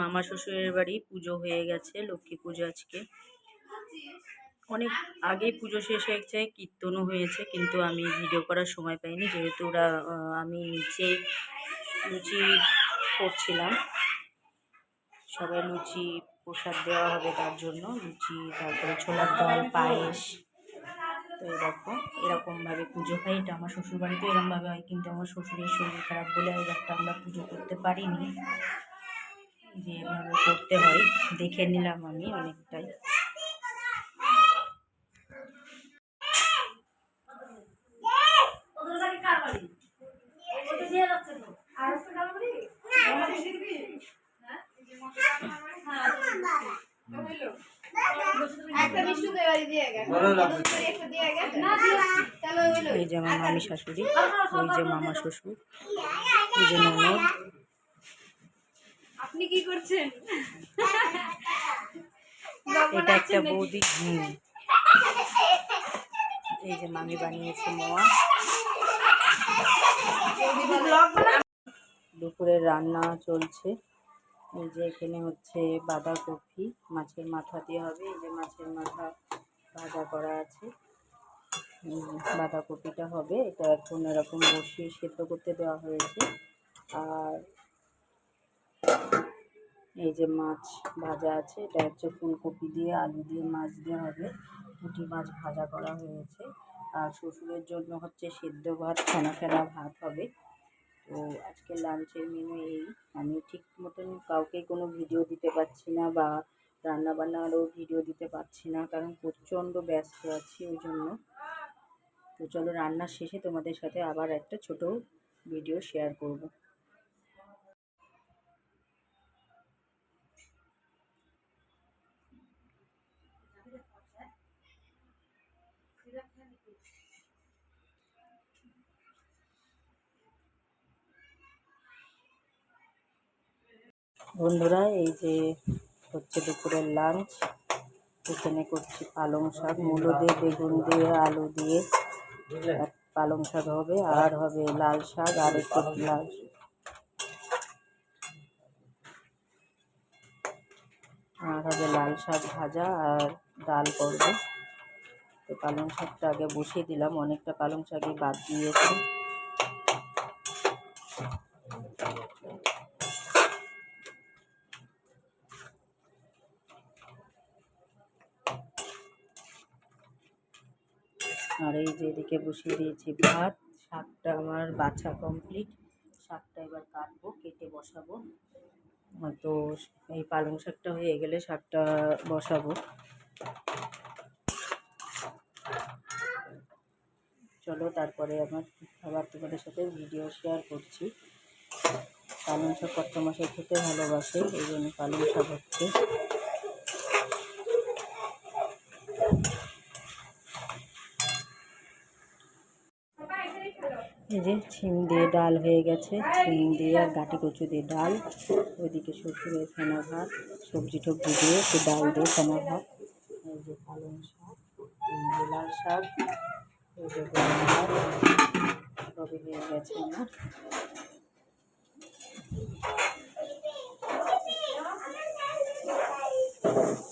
মামা শ্বশুরের বাড়ি পুজো হয়ে গেছে, লক্ষ্মী পুজো আজকে। অনেক আগে পুজো শেষ হয়েছে কীর্তনও হয়েছে, কিন্তু আমি ভিডিও করার সময় পাইনি, যেহেতু ওরা আমি নিচে লুচি করছিলাম। সবাই লুচি প্রসাদ দেওয়া হবে তার জন্য, লুচি, তারপরে ছোলার ডাল, পায়েস। তো দেখো, এরকমভাবে পুজো হয়। এটা আমার শ্বশুরবাড়িতে এরকমভাবে হয়, কিন্তু আমার শ্বশুরের শরীর খারাপ বলে একটা আমরা পুজো করতে পারিনি। যে এভাবে করতে হয়, দেখে নিলাম আমি অনেকটাই। এই যে মামি শাশুড়ি ওই যে মামা শ্বশুর, এই যে ননদ আপনি কি করছেন? এটা একটা বৌদি হুম এই যে মামি বানিয়েছে মোয়া। দুপুরের রান্না চলছে। এই যে এখানে হচ্ছে বাঁধাকপি মাছের মাথা দিয়ে হবে। এই যে মাছের মাথা ভাজা করা আছে। বাঁধাকপিটা হবে। এটা এখন এরকম বসিয়ে সেদ্ধ করতে দেওয়া হয়েছে। আর এই যে মাছ ভাজা আছে, এটা হচ্ছে ফুলকপি দিয়ে, আলু দিয়ে, মাছ দিয়ে হবে। পুঁটি মাছ ভাজা করা হয়েছে। আর শ্বশুরের জন্য হচ্ছে সেদ্ধ ভাত ফেনা ফেনা ভাত হবে। তো আজকে লাঞ্চের মেনু এই। আমি ঠিক মতন কাউকে কোনো ভিডিও দিতে পারছি না বা রান্না বান্নারও ভিডিও দিতে পারছি না, কারণ প্রচণ্ড ব্যস্ত আছি ওই জন্য। তো চলো রান্নার শেষে তোমাদের সাথে আবার একটা ছোট ভিডিও শেয়ার করব। বন্ধুরা, এই যে হচ্ছে দুপুরের লাঞ্চ এখানে করছি পালং শাক, মূলো দিয়ে, বেগুন দিয়ে, আলু দিয়ে। পালং শাক হবে, আর হবে লাল শাক, আর একটু লাল আর হবে লাল শাক ভাজা আর ডাল করবে। তো পালং শাকটা আগে বসিয়ে দিলাম, অনেকটা পালং শাকই বাদ দিয়েছি আর এই যে এদিকে বসিয়ে দিয়েছি ভাত, শাকটা আমার বাছা কমপ্লিট শাকটা এবার কাটবো, কেটে বসাবো। তো এই পালং শাকটা হয়ে গেলে শাকটা বসাবো। চলো তারপরে আমার আবার তোমাদের সাথে ভিডিও শেয়ার করছি। পালং শাক কত মাসে খেতে ভালোবাসে, এই জন্য পালং শাক হচ্ছে। এই যে ছিম দিয়ে ডাল হয়ে গেছে, ছিম দিয়ে আর গাটি কচু দিয়ে ডাল ওইদিকে শ্বশুরের ফেনা ভাত, সবজি টবজি দিয়ে একটু ডাল দিয়ে ফেনা ভাত এই যে পালং শাক লাল শাক, এই যে সবই হয়ে গেছে আমার Thank you.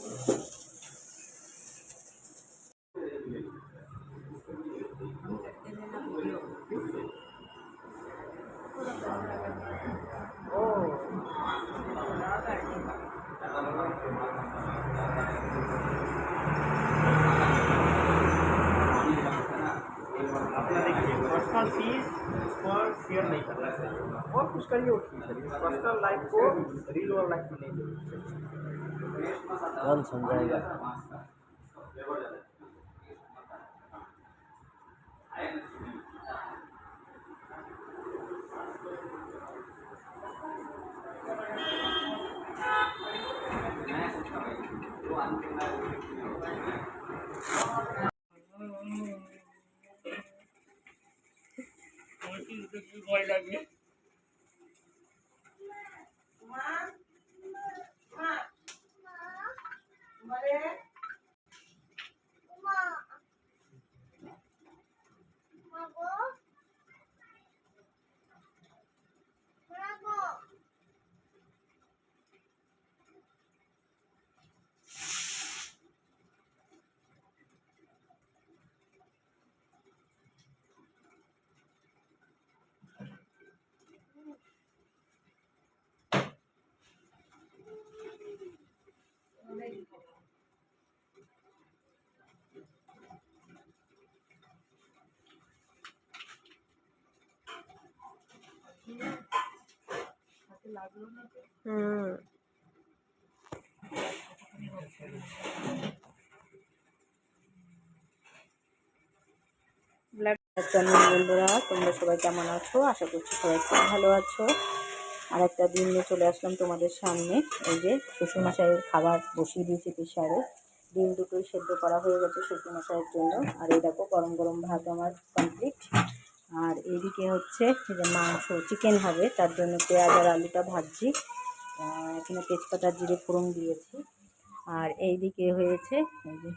शेयर नहीं करना चाहिए। और कुछ करिए ठीक है पर्सनल लाइफ को रील और लाइफ में नहीं कौन समझाएगा? 我来给你。বন্ধুরা, তোমরা সবাই কেমন আছো? আশা করছি সবাই খুব ভালো আছো। আর একটা দিন নিয়ে চলে আসলাম তোমাদের সামনে। এই যে শ্বশুরমশাইয়ের খাবার বসিয়ে দিয়েছি প্রেশারে। ডিম দুটোই সেদ্ধ করা হয়ে গেছে শ্বশুরমশাইয়ের জন্য। আর এই দেখো, গরম গরম ভাত আমার কমপ্লিট আর এইদিকে হচ্ছে যে মাংস চিকেন হবে, তার জন্য পেঁয়াজ আর আলুটা ভাজছি। এখানে তেজপাতা জিরে ফোড়ন দিয়েছি। আর এইদিকে হয়েছে এই যে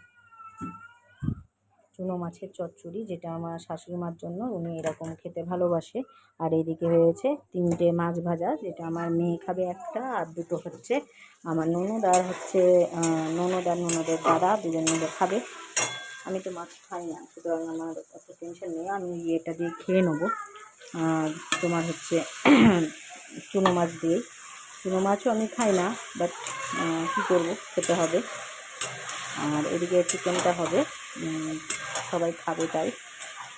চুনো মাছের চচ্চড়ি, যেটা আমার শাশুড়ি মার জন্য, উনি এরকম খেতে ভালোবাসে। আর এইদিকে হয়েছে তিনটে মাছ ভাজা, যেটা আমার মেয়ে খাবে একটা, আর দুটো হচ্ছে আমার ননদ আর হচ্ছে ননদ আর ননদের দাদা, দুজন মিলে খাবে। আমি তো মাছ খাই না, সুতরাং আমার টেনশন নেই, আমি এটা দিয়ে খেয়ে নেব। তোমার হচ্ছে চুনো মাছ দিয়ে চুনো মাছও আমি খাই না বাট কী করব, খেতে হবে। আর এদিকে চিকেনটা হবে সবাই খাবে তাই।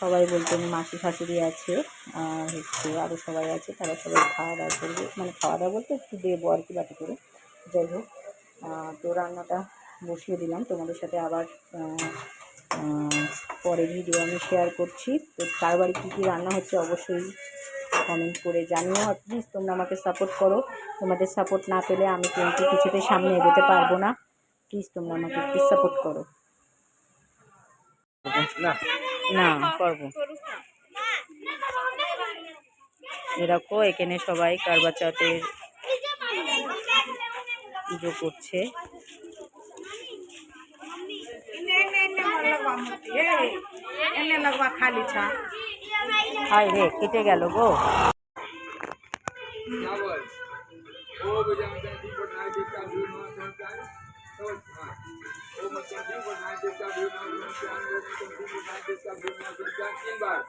সবাই বলতে মাসি শাশুড়ি আছে, আর হচ্ছে আরও সবাই আছে, তারা সবাই খাওয়া দাওয়া করবে। মানে খাওয়া দাওয়া বলতে একটু দেবো আর কি বাটি করে। যাই হোক তো রান্নাটা বসিয়ে দিলাম। তোমাদের সাথে আবার আহ, আহ, পরে ভিডিও আমি শেয়ার করছি। তো কার বাড়ি কী কী রান্না হচ্ছে অবশ্যই কমেন্ট করে জানিও। আর প্লিজ তোমরা আমাকে সাপোর্ট করো। তোমাদের সাপোর্ট না পেলে আমি কিন্তু কিছুতে সামনে এগোতে পারব না। প্লিজ তোমরা আমাকে একটু সাপোর্ট করো। না করব। এরকম এখানে সবাই কারবাচাতের পুজো করছে। এনে লাগবা খালি ছা। হাই রে কেটে গেল গো। তিনবার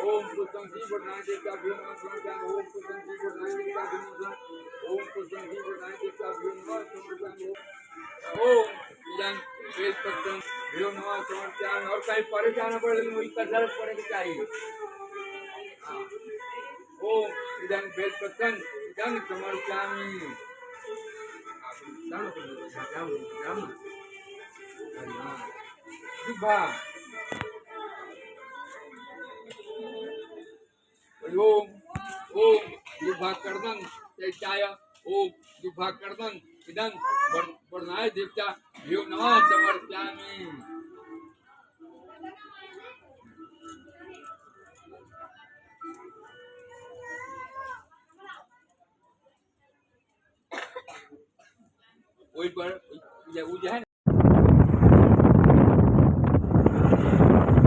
ओम पुस्तम जी बढ़ाए देवता भीमा संख्यान ओम पुस्तम जी बढ़ाए देवता भीमा संख्यान ओम पुस्तम जी बढ़ाए देवता भीमा संख्यान ओम पूजन वेद पुस्तम भीमा संख्यान और कहीं परे जाना पड़े लेकिन वही कसरत पड़ेगी चाहिए हाँ। ओम इदं वेद पुस्तम इदं समर्पयामि। राम राम राम ओम ओम युभा कर्दन चैत्याय ओम युभा कर्दन इदं वर्णाय देवता भियो नमः समर्पयामि ওই पर ও যে है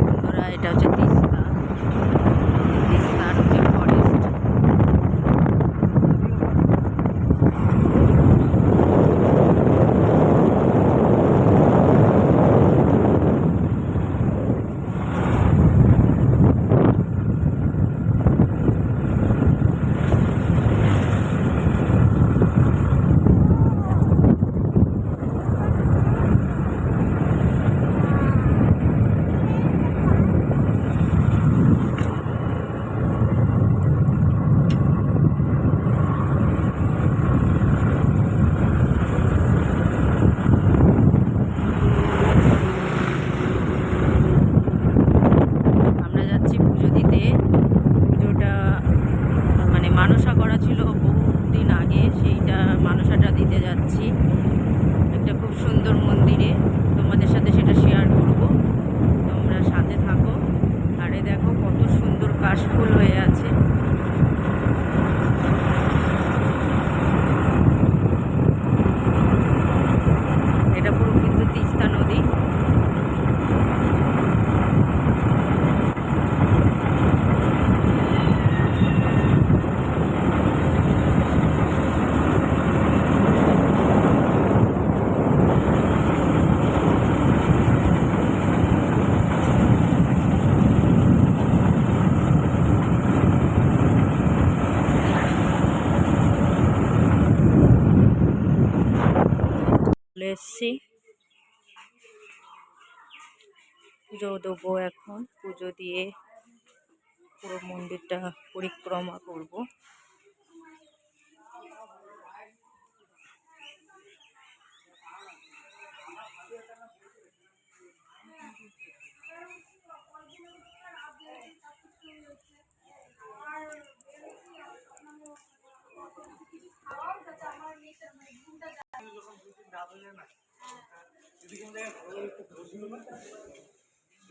বন্ধুরা এটা হচ্ছে মানসাটা দিতে যাচ্ছি। একটা খুব সুন্দর মন্দিরে। তোমাদের সাথে সেটা শেয়ার করব। তোমরা সাথে থাকো। আরে দেখো কত সুন্দর কাশফুল হয়ে আছে এটা পুরো কিন্তু তিস্তা নদী চলে এসছি পুজো দেবো এখন। পুজো দিয়ে পুরো মন্দিরটা পরিক্রমা করব।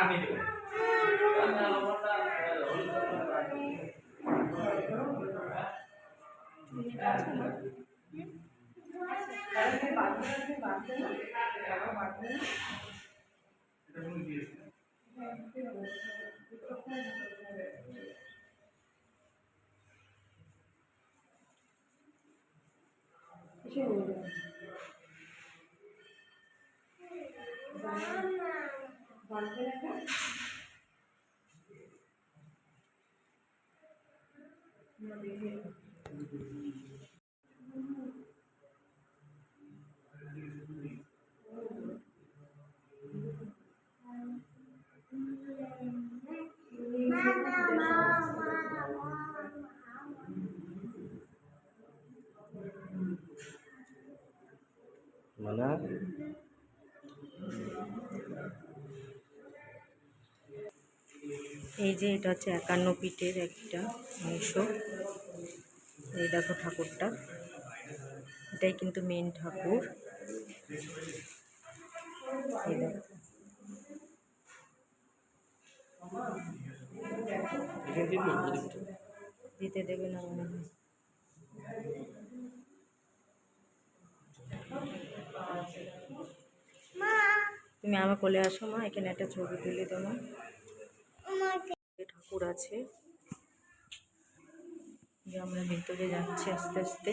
আমি দেবো ঘোরো মানে এই যে এটা হচ্ছে একান্ন পিঠের একটা অংশ। এই দেখো ঠাকুরটা। এটাই কিন্তু মেন ঠাকুর। দিতে দেবে না মনে হয়। তুমি আমার কোলে আসো মা, এখানে একটা ছবি তুলে তোমার ঠাকুর আছে। আমরা ভেতরে যাচ্ছি আস্তে আস্তে।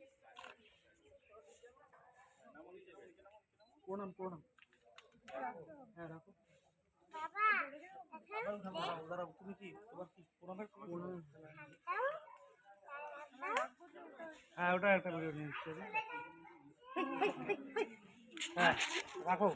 প্রণাম প্রণাম। হ্যাঁ রাখো। রাম দাদা তুমি কি? হ্যাঁ ওটা একটা ভিডিও নিয়ে হ্যাঁ রাখো।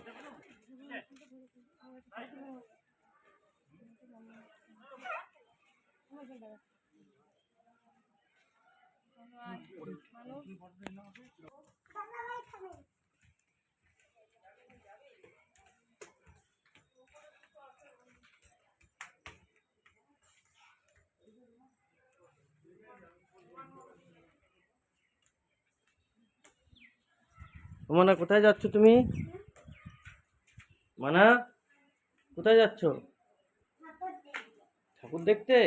মানা কোথায় যাচ্ছ তুমি? মানা কোথায় যাচ্ছ? ঠাকুর দেখতে?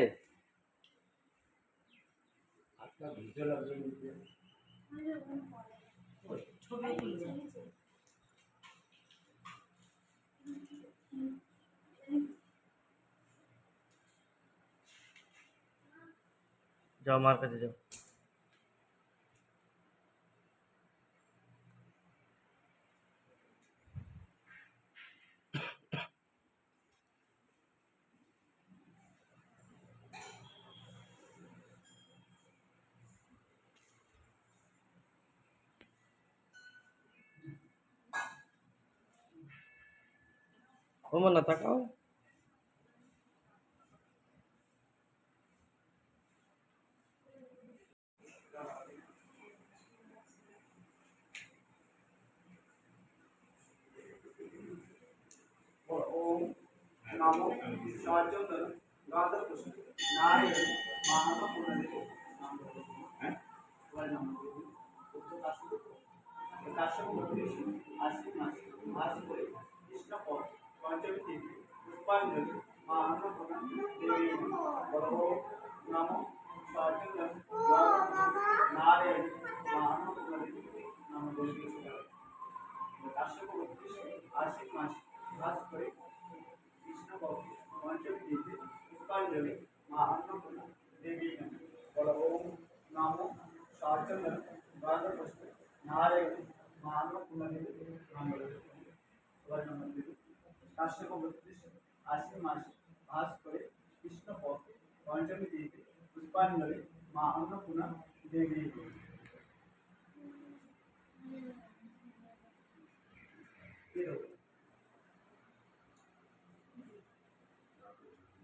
যাও মার কাছে যাও। ও মানা তাকাও ओम नमो शाजन गादर पुष्प नारायण महात्मा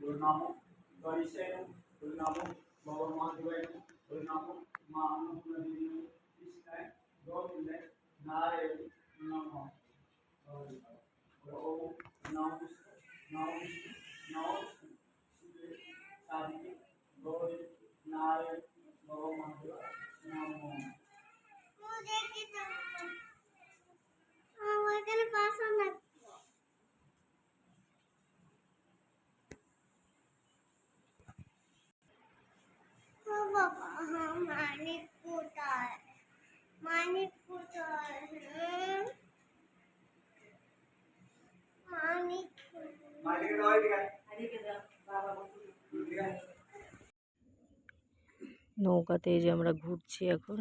గురునామం పరిశయం గురునామం భగవమాధువైన గురునామం మా అన్నపూర్ణ కృష్ణ గోవింద నారాయణ నమో ఓం నమో నమో నమో సాధికి గోవింద నారాయణ భగవమాధువ నమో वो देखिए तो वो पास अंदर মানিক কোথায় মানিক কোথায়? মানিক নৌকাতে যে আমরা ঘুরছি এখন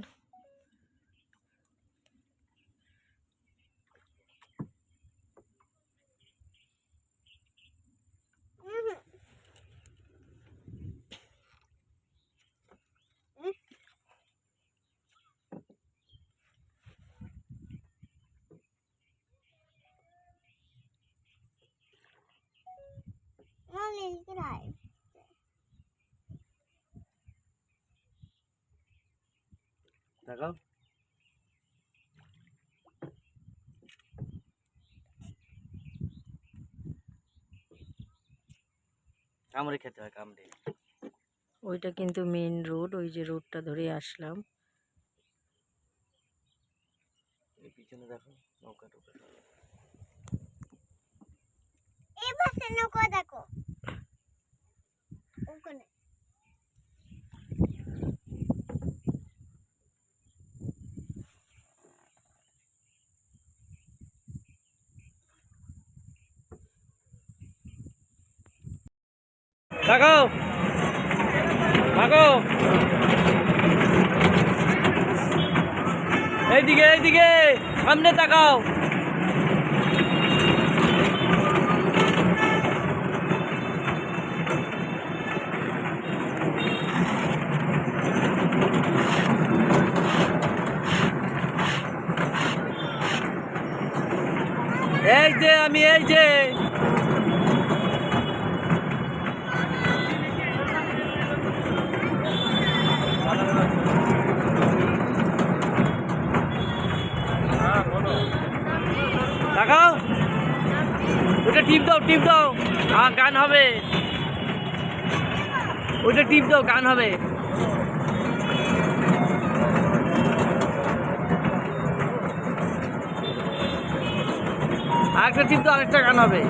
মালিক কোথায়? তাকাও কামড়ে খেতে হয় কামড়ে। ওইটা কিন্তু মেন রোড ওই যে রোডটা ধরে আসলাম। এই পিছনে দেখো নৌকা টৌকা নৌকা দেখো ওখানে তাকাও তাকাও এইদিকে এইদিকে। সামনে তাকাও। টিপ দাও টিপ দাও। আ গান হবে। ওইটা টিপ দাও, গান হবে। আরেকটা টিপ দাও, আরেকটা গান হবে।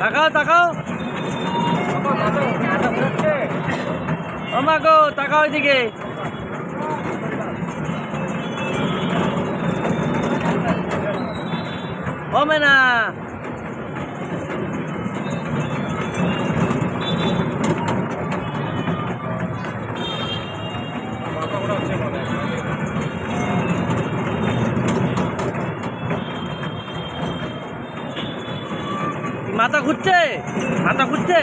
তাকাও তাকাও। ও মা গো তাকাও ওইদিকে ও মাথা ঘোরাচ্ছে মনে হয় মাথা ঘুরছে? মাথা ঘুরছে?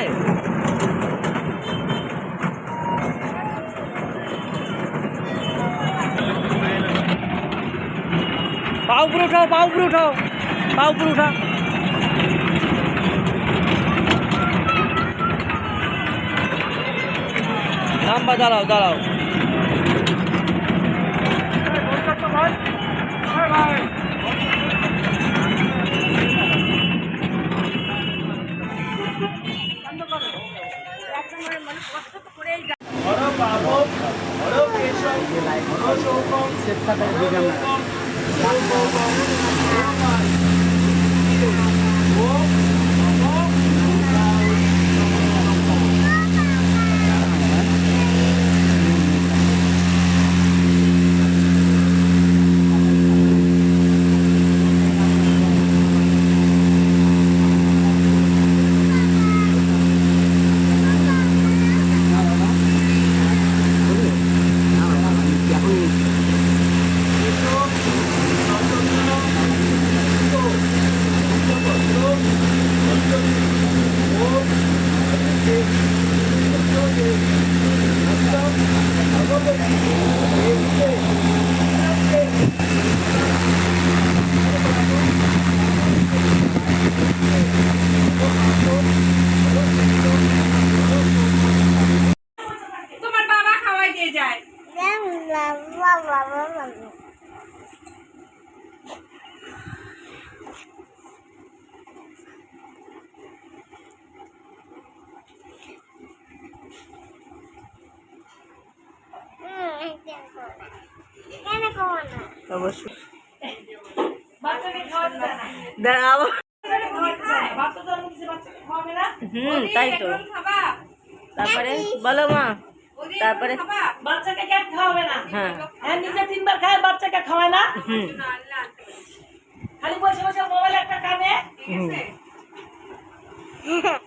উঠাও পা উপরে উঠাও পা উপরে উঠা নাম্বা দাঁড়াও দাঁড়াও। হর হর কেশব, হর শোকম হর তোমার বাবা খাওয়াই দিয়ে যায় অবশ্যই বাচ্চাকে খাওয়াতে দেয় না দাঁড়াও খায় বাচ্চা জন্ম দিচ্ছে বাচ্চাকে খাওয়াবে না হুম তাই তো। তারপরে বলো মা। তারপরে বাচ্চাকে কেন খাওয়াবে না? হ্যাঁ। হ্যাঁ নিজে তিনবার খায় বাচ্চাকে খাওয়ায় না? খালি বসে বসে মোবাইল একটা কানে?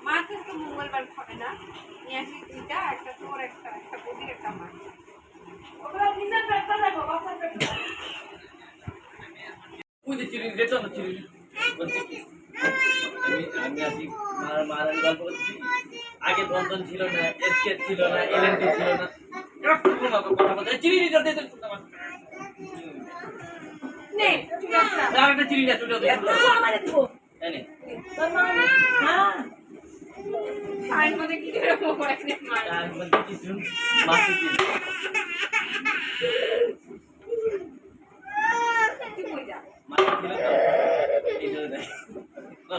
মাকে তো মঙ্গলবার খাবে না। নিয়ে আসি দুইটা একটা তোর একটা একটা বদির একটা মা ওগুলো নিজের পেটটা দেখো বাচ্চার পেটটা বুঝে চিনি যেত না চিনি বলছি কি? আমি গল্প করছি। আগে বন্ধন ছিল না এসকেট ছিল না এলএনটি ছিল না তো কথা বলতে চিনি নিতে দিতে নে ঠিক আছে আর একটা চিনি না তুই একটু আমারে দিব জানি তোর মা হ্যাঁ আইন মধ্যে কি করে মোবাইল নিয়ে মার আর বলতে কিছু মাসি চিনি কি কই যা মাসি ছিল তো এই জন্য দেখ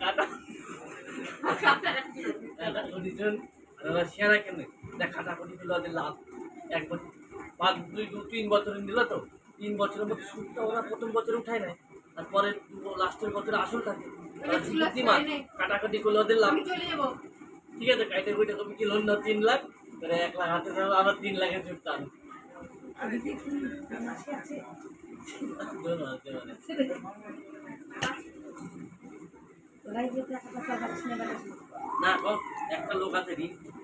কাটা কাটা শেয়ারা কেন দেখ কাটাকুটি দিল ওদের লাভ এক বছর পাঁচ দুই দু তিন বছর দিল তো তিন বছরের মধ্যে সুদটা ওরা প্রথম বছর উঠায় নেয় আর পরে লাস্টের বছরে আসল থাকে বুদ্ধিমান কাটাকাটি করলে ওদের লাভ ঠিক আছে কাইতে কুইতে তুমি কি লোন নাও তিন লাখ তাহলে এক লাখ হাতে দাও আবার তিন লাখের চুক্তান আমি দেখি না গো, একটা লোক আছে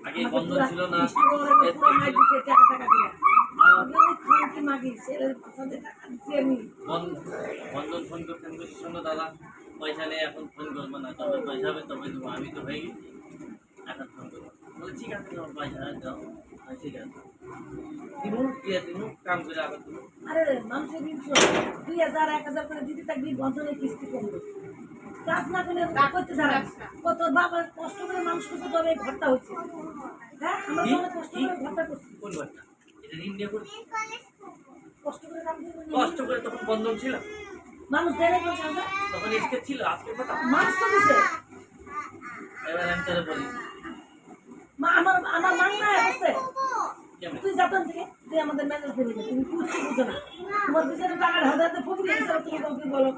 আগে ছিল না। বন্ধন ফোন করতে শোনো দাদা পয়সা নেই এখন ফোন করব না তবে পয়সা হবে তবে দেবো আমি তো হয়ে গেছি। এখন ফোন করব বলে ঠিক আছে তোমার পয়সা দাও। ঠিক আছে। দিনু দিয়ে দিনু কাম করে আবার দিনু আরে মানুষের শোধ। দুই হাজার এক হাজার করে দিতে থাকবি বন্ধনের কিস্তি করবে কাজ না করলে করতে দাঁড়ান কত বাবা কষ্ট করে মানুষ করতে তবে ঘরটা হচ্ছে। হ্যাঁ আমরা? কষ্ট করে ঘরটা করছি। কোন এটা ঋণ নিয়ে কষ্ট করে কাম কষ্ট করে তখন বন্ধন ছিল? মানুষ? তখন এসকে ছিল? আজকে কথা? মানুষ তো দিছে। এবার আমি তোরে বলি। মা আমার আমার মান না আছে। তুই যাতেন থেকে তুই আমাদের ম্যানেজ করে দিবি তুমি কুচি বুঝো না। তোমার বিচারে ফকির হিসাবে তুমি কাউকে বলো।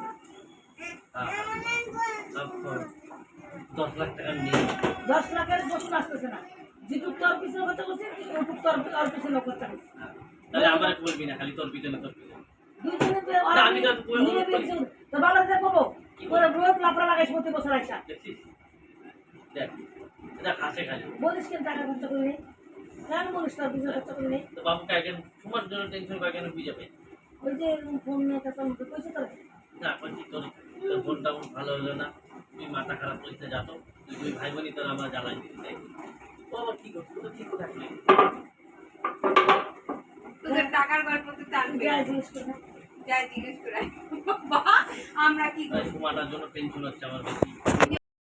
দশ লাখ টাকা নিয়ে। দশ লাখের প্রশ্ন আসতেছে না। যেটুক তোর পিছনে কথা বলছি ওটুক তোর তোর পিছনে কথা বলছি তাহলে আমার বলবি না খালি তোর পিছনে তোর পিছনে দুইজনে তো আমি তো করি। বেঁচে তো বাবা যা কবো ওরা রোজ লাপড়া লাগাইস প্রতি বছর আইসা দেখ এটা হাসে খালি। বলিস কেন টাকা খরচা করে কেন বলিস তোর পিছনে খরচা তো বাবুকে তোমার জন্য টেনশন করে কেন বুঝে পাই? ওই যে ফোন নিয়ে কথা বলতে কইছে তোর? না বলছি তোর। তোর ফোনটা আমার ভালো হলো না। তুই মাথা খারাপ করিতে যাত তুই ভাই বোনই তোর আমরা জ্বালাই দিতে চাই ও আবার কি করছ? তো ঠিক থাকলে তোদের টাকার গল্প তো টানবে যাই জিজ্ঞেস করে আমরা কি করি তোমার জন্য পেনশন হচ্ছে আমার বেশি।